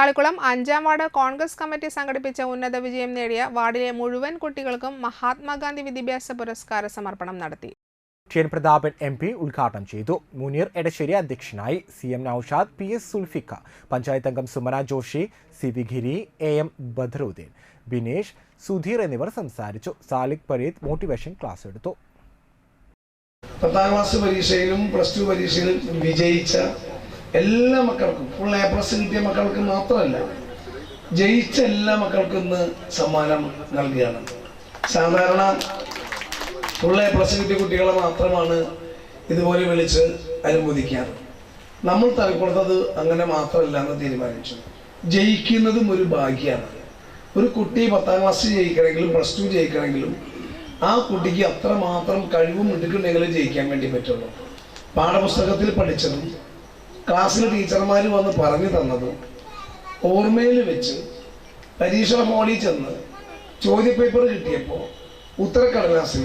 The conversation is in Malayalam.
തളിക്കുളം അഞ്ചാം വാർഡ് കോൺഗ്രസ് കമ്മിറ്റി സംഘടിപ്പിച്ച ഉന്നത വിജയം നേടിയ വാർഡിലെ മുഴുവൻ കുട്ടികൾക്കും മഹാത്മാഗാന്ധി വിദ്യാഭ്യാസ പുരസ്കാര സമർപ്പണം നടത്തി. T N Prathapan M P ഉദ്ഘാടനം ചെയ്തു. മുനീർ എടശ്ശേരി അധ്യക്ഷനായി C M Noushad P S Sulfikka panchayat അംഗം Sumana Joshi C V Giri A M Badaruddeen Binesh Sudheer എന്നിവർ സംസാരിച്ചു. സാലിക് പരീദ് മോട്ടിവേഷൻ ക്ലാസ് എടുത്തു. പത്താം ക്ലാസ് പരീക്ഷയിലും പ്ലസ് ടു പരീക്ഷയിലും വിജയിച്ച എല്ലാ മക്കൾക്കും ഫുൾ എ പ്ലസ് കിട്ടിയ മക്കൾക്ക് മാത്രമല്ല ജയിച്ച എല്ലാ മക്കൾക്കും ഇന്ന് സമ്മാനം നൽകുകയാണ്. സാധാരണ ഫുൾ എ പ്ലസ് കിട്ടിയ കുട്ടികളെ മാത്രമാണ് ഇതുപോലെ വിളിച്ച് അനുമോദിക്കാറ് നമ്മൾ തലക്കൊടുത്തത് അങ്ങനെ മാത്രമല്ല എന്ന് തീരുമാനിച്ചു. ജയിക്കുന്നതും ഒരു ഭാഗ്യമാണ്. ഒരു കുട്ടി പത്താം ക്ലാസ് ജയിക്കണമെങ്കിലും പ്ലസ് ടു ജയിക്കണമെങ്കിലും ആ കുട്ടിക്ക് അത്രമാത്രം കഴിവും മിടുക്കുണ്ടെങ്കിലേ ജയിക്കാൻ വേണ്ടി പറ്റുള്ളൂ. പാഠപുസ്തകത്തിൽ പഠിച്ചതും ക്ലാസ്സിൽ ടീച്ചർമാർ വന്ന് പറഞ്ഞു തന്നതും ഓർമ്മയിൽ വെച്ച് പരീക്ഷ മോളിൽ ചെന്ന് ചോദ്യപേപ്പർ കിട്ടിയപ്പോൾ ഉത്തരക്കടലാസിൽ